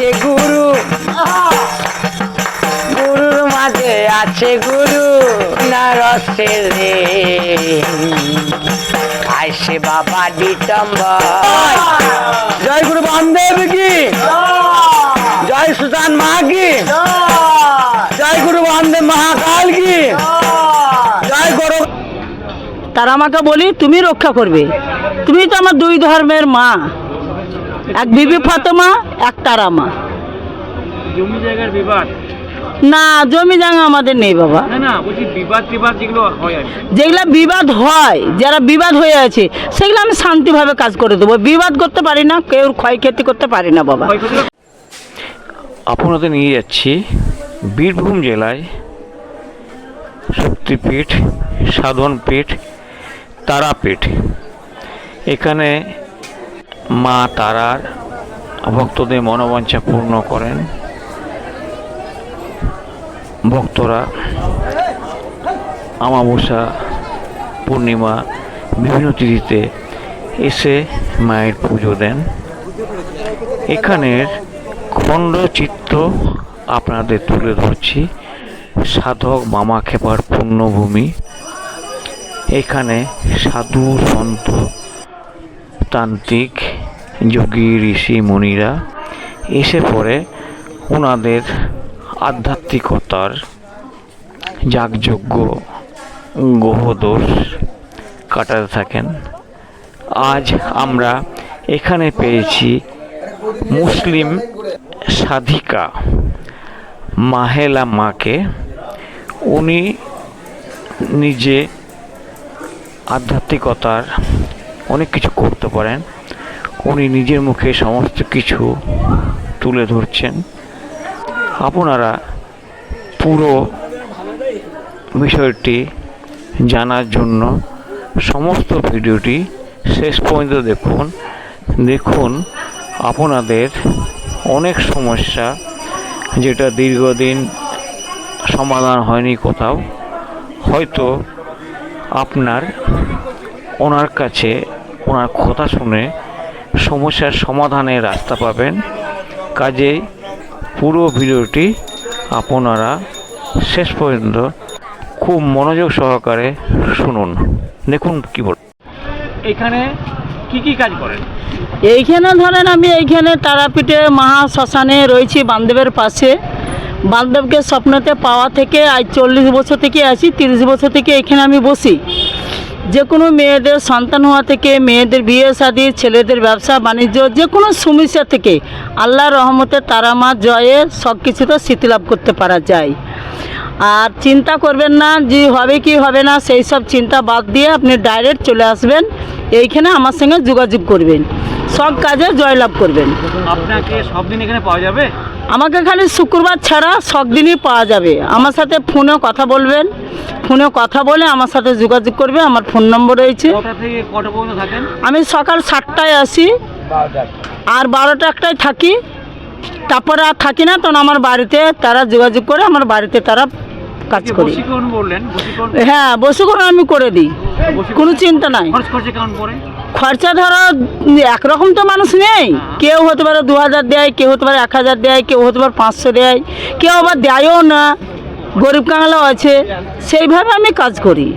আছে গুরু। গুরুর মাঝে আছে গুরু। না রসে রে আইসে বাবা ডিটম্বর জয় গুরু বামদেব কি? জয় সুদান মা কি? জয় গুরু বামদেব মহাকাল কি? জয় গুরু তারা আমাকে বলি, তুমি রক্ষা করবে। তুমি তো আমার দুই ধর্মের মা। এক বিবি ফাতেমা এক তারা মা জমি জায়গার বিবাদ? না জমি জায়গা আমাদের নেই বাবা। যেগুলো হয় বিবাদ হয় যারা বিবাদ হয়ে আছে সেগুলো আমি শান্তিভাবে কাজ করে দেবো। বিবাদ করতে পারি না কেউ ক্ষয়ক্ষতি করতে পারি না বাবা। আপনাদের নিয়ে যাচ্ছি বীরভূম জেলায় শক্তিপীঠ সাধনপীঠ তারাপীঠ। এখানে মা তারার ভক্তদের মনোবাঞ্ছা পূর্ণ করেন। ভক্তরা আমাবস্যা, পূর্ণিমা, বিভিন্ন তিথিতে এসে মায়ের পুজো দেন। এখানের খণ্ডচিত্র আপনাদের তুলে ধরছি। সাধক মামা খেপার পুণ্যভূমি। এখানে সাধু সন্ত তান্ত্রিক যোগী, ঋষি, মুনিরা এসে পড়ে ওনাদের আধ্যাত্মিকতার যাগযজ্ঞ গ্রহদোষ কাটাতে থাকেন। আজ আমরা এখানে পেয়েছি মুসলিম সাধিকা মাহেলা মাকে। উনি নিজে আধ্যাত্মিকতার অনেক কিছু করতে পারেন। উনি নিজের মুখে সমস্ত কিছু তুলে ধরছেন। আপনারা পুরো বিষয়টি জানার জন্য সমস্ত ভিডিওটি শেষ পর্যন্ত দেখুন। দেখুন, আপনাদের অনেক সমস্যা যেটা দীর্ঘদিন সমাধান হয়নি কোথাও। হয়তো আপনার ওনার কাছে ওনার কথা শুনে সমস্যার সমাধানের রাস্তা পাবেন। কাজেই পুরো ভিডিওটি আপনারা শেষ পর্যন্ত খুব মনোযোগ সহকারে শুনুন। দেখুন কি বল এখানে কি কি কাজ করেন? এইখানে ধরেন আমি এইখানে তারাপীঠে মহা শ্মশানে রয়েছি বান্ধবের পাশে। বান্ধবকে স্বপ্নতে পাওয়া থেকে আজ চল্লিশ বছর থেকে আছি তিরিশ বছর থেকে এখানে আমি বসি। যে কোনো মেয়েদের সন্তান হওয়া থেকে, মেয়েদের বিয়ে শাদি, ছেলেদের ব্যবসা, বাণিজ্য যে কোনো সমস্যা থেকে আল্লাহর রহমতে তারা মা জয়ে সব কিছুতে স্মৃতি লাভ করতে পারা যায়। আর চিন্তা করবেন না যে হবে কি হবে না, সেই সব চিন্তা বাদ দিয়ে আপনি ডাইরেক্ট চলে আসবেন। এইখানে আমার সঙ্গে যোগাযোগ করবেন। সব কাজে জয়লাভ করবেন। আপনাকে সব দিন এখানে পাওয়া যাবে? আমাকে খালি শুক্রবার ছাড়া সব দিনই পাওয়া যাবে। আমার সাথে ফোনে কথা বলবেন ফোনে কথা বলে আমার সাথে যোগাযোগ করবে আমার ফোন নম্বর রয়েছে। আমি সকাল সাতটায় আসি আর বারোটা একটায় থাকি। তারপরে আর থাকি না তখন আমার বাড়িতে তারা যোগাযোগ করে আমার বাড়িতে তারা কাজ যে করি। হ্যাঁ বসুকরণ আমি করে দিই কোনো চিন্তা নাই। খরচ ধরো একরকম তো মানুষ নেই। কেউ হতে পারে দু হাজার দেয় কেউ হতে পারে এক হাজার দেয় কেউ হতে পারে পাঁচশো দেয় কেউ আবার দেয়ও না। গরিব কাঙালাও আছে। সেইভাবে আমি কাজ করি।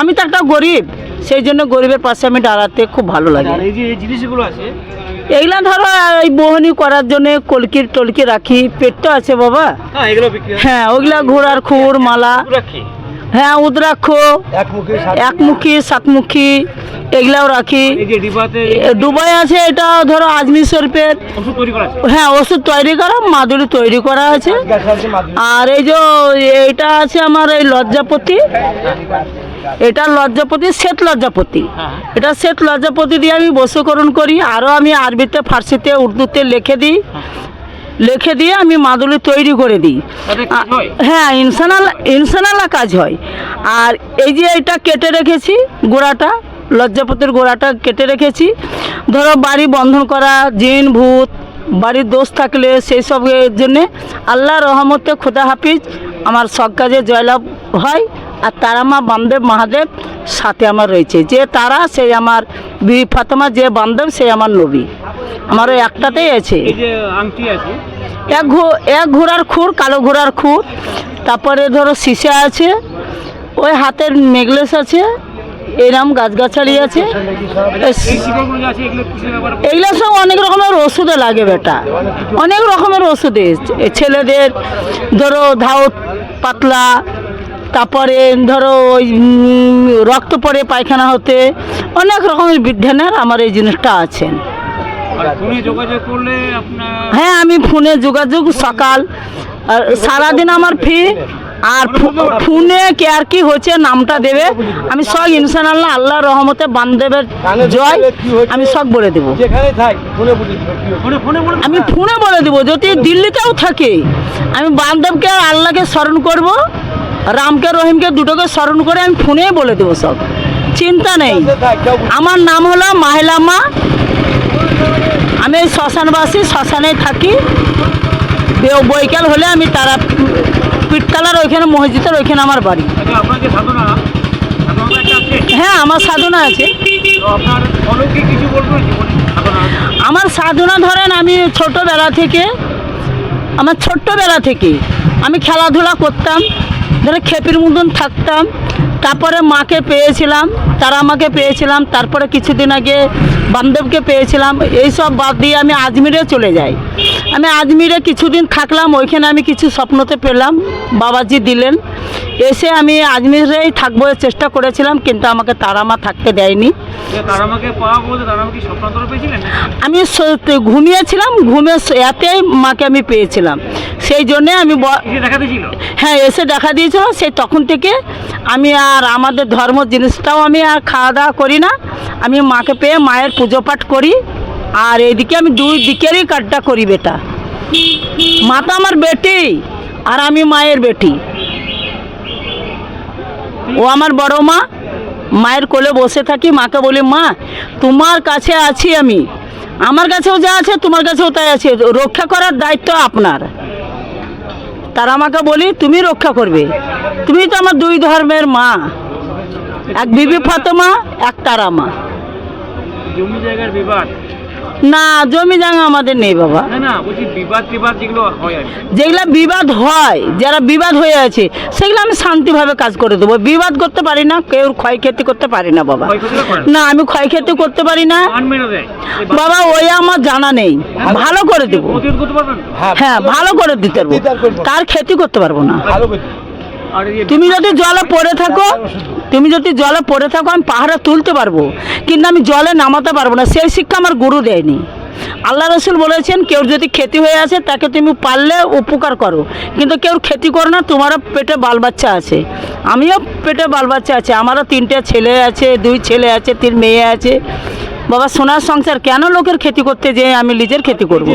আমি তো একটা গরিব সেই জন্য গরিবের পাশে আমি দাঁড়াতে খুব ভালো লাগে। এইগুলা ধরো এই বহনি করার জন্য কলকির টলকি রাখি পেটটা আছে বাবা। হ্যাঁ হয়। ওইগুলা ঘোড়ার খুর মালা। হ্যাঁ উদ্রাক্ষ একমুখী সাতমুখী। এগুলাও রাখি। দুবাই আছে এটা ধরো আজমি শরীফের। হ্যাঁ ওষুধ তৈরি করা মাদুরি তৈরি করা আছে। আর এই যে এইটা আছে আমার এই লজ্জাপতি। এটা লজ্জাপতি শ্বেত লজ্জাপতি। হ্যাঁ এটা শ্বেত লজ্জাপতি দিয়ে আমি বশীকরণ করি আরও আমি আরবিতে ফার্সিতে উর্দুতে লিখে দিই। লিখে দিয়ে আমি মাদুলি তৈরি করে দিই। হয়? হ্যাঁ ইনসানাল ইনসানালা কাজ হয়। আর এই যে এটা কেটে রেখেছি গোড়াটা লজ্জাপতির গোড়াটা কেটে রেখেছি। ধরো বাড়ি বন্ধন করা জিন ভূত বাড়ির দোষ থাকলে সেই সবের জন্যে আল্লাহ রহমতে খোদা হাফিজ আমার সব কাজে জয়লাভ হয় আর তারা মা বামদেব মহাদেব সাথে আমার রয়েছে। যে তারা সেই আমার বিবি ফাতেমা যে বামদেব সেই আমার নবী। আমার ওই একটাতেই আছে। এক ঘো- এক ঘোড়ার খুর কালো ঘোড়ার খুর। তারপরে ধরো সিসা আছে ওই হাতের নেকলেস আছে এরম গাছগাছালি আছে। এইগুলো সব অনেক রকমের ওষুধে লাগে বেটা। অনেক রকমের ওষুধে। ছেলেদের ধরো ধাও পাতলা তারপরে ধরো ওই রক্ত পড়ে পায়খানা হতে অনেক রকমের বিজ্ঞানের আমার এই জিনিসটা আছেন হ্যাঁ আমি ফোনে যোগাযোগ সকাল আর সারাদিন আমার ফ্রি আর ফোনে কে আর কি হচ্ছে নামটা দেবে? আমি সব ইনশাল্লাহ আল্লাহ রহমতে বান্ধবের জয় আমি সব বলে দেবো। আমি ফোনে বলে দেবো যদি দিল্লিতেও থাকে। আমি বান্ধবকে আর আল্লাহকে স্মরণ করব রামকে রহিমকে দুটোকে স্মরণ করে আমি ফোনে বলে দেবো সব। চিন্তা নেই। আমার নাম হলো মাহেলামা। আমি শ্মশানবাসী শ্মশানে থাকি। বৈকাল হলে আমি তারা পিটকালার ওইখানে মসজিদের ওইখানে আমার বাড়ি। আচ্ছা হ্যাঁ আমার সাধনা আছে। আমার সাধনা ধরেন আমি ছোটোবেলা থেকে আমার ছোট্টবেলা থেকে আমি খেলাধুলা করতাম ধরে খেপির মতন থাকতাম তারপরে মাকে পেয়েছিলাম তারা আমাকে পেয়েছিলাম তারপরে কিছুদিন আগে বান্ধবকে পেয়েছিলাম এইসব বাদ দিয়ে আমি আজমিরে চলে যাই। আমি আজমিরে কিছুদিন থাকলাম ওইখানে আমি কিছু স্বপ্নতে পেলাম বাবাজি দিলেন। এসে আমি আজমিরেই থাকব চেষ্টা করেছিলাম কিন্তু আমাকে তারামা থাকতে দেয়নি। আমি ঘুমিয়েছিলাম ঘুমে এতেই মাকে আমি পেয়েছিলাম। সেই জন্যে আমি হ্যাঁ এসে দেখা দিয়েছিল সেই তখন থেকে আমি আর আমাদের ধর্ম জিনিসটাও আমি আর খাওয়া দাওয়া করি না। আমি মাকে পেয়ে মায়ের পুজো পাঠ করি। আর এইদিকে আমি দুই দিকেরই কাজটা করি বেটা। মা তো আমার বেটি আর আমি মায়ের বেটি। ও আমার বড় মা, মায়ের কোলে বসে থাকি, মাকে বলি, মা, তোমার কাছে আছি আমি। আমার কাছেও যা আছে, তোমার কাছেও তাই আছে। রক্ষা করার দায়িত্ব আপনার। তারা আমাকে বলি, তুমি রক্ষা করবে। তুমি তো আমার দুই ধর্মের মা। এক বিবি ফাতেমা, এক তারা মা জমি জায়গার বিবাদ। না জমি জায়গা আমাদের নেই বাবা। না না বলছি বিবাদ টিবাদ যেগুলো হয় বিবাদ হয় যারা বিবাদ হয়ে আছে সেগুলো আমি শান্তিভাবে কাজ করে দেবো। বিবাদ করতে পারি না কেউ ক্ষয়ক্ষতি করতে পারি না বাবা। না। আমি ক্ষয়ক্ষতি করতে পারি না। মান বাবা ওই আমার জানা নেই। ভালো করে দেবো? হ্যাঁ হ্যাঁ ভালো করে দিতে পারব। কার ক্ষতি করতে পারব না। তুমি যদি জলে পড়ে থাকো, তুমি যদি জলে পড়ে থাকো, আমি পাহাড়ে তুলতে পারব। কিন্তু আমি জলে নামাতে পারব না। সেই শিক্ষা আমার গুরু দেয়নি। আল্লাহ রসুল বলেছেন, কেউ যদি ক্ষতি হয়ে আছে তাকে তুমি পারলে উপকার করো। কিন্তু কেউ ক্ষতি করো না, তোমারও পেটে বাল বাচ্চা আছে। আমিও পেটে বাল বাচ্চা আছে। আমারও তিনটে ছেলে আছে, দুই ছেলে আছে, তিন মেয়ে আছে। বাবা সোনার সংসার কেন লোকের ক্ষতি করতে যে আমি নিজের ক্ষতি করব?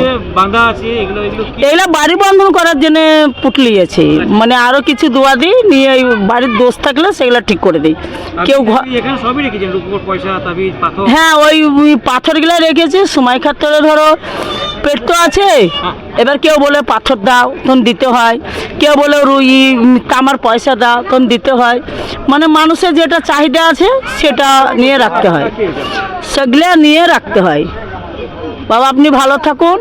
এগুলো বাড়ি বন্ধন করার জন্য পুটলিয়েছে। মানে আরও কিছু দোয়া দিই নিয়ে বাড়ির দোষ থাকলে সেগুলো ঠিক করে দিই। কেউ হ্যাঁ ওই ওই পাথরগুলো রেখেছে। সময় ক্ষেত্রে ধরো পেট তো আছে। এবার কেউ বলে পাথর দাও, তখন দিতে হয়। কেউ বলে রুই তামার পয়সা দাও, তখন দিতে হয়। মানে মানুষের যেটা চাহিদা আছে, সেটা নিয়ে রাখতে হয়। সেগুলো নিয়ে রাখতে হয়। বাবা, আপনি ভালো থাকুন।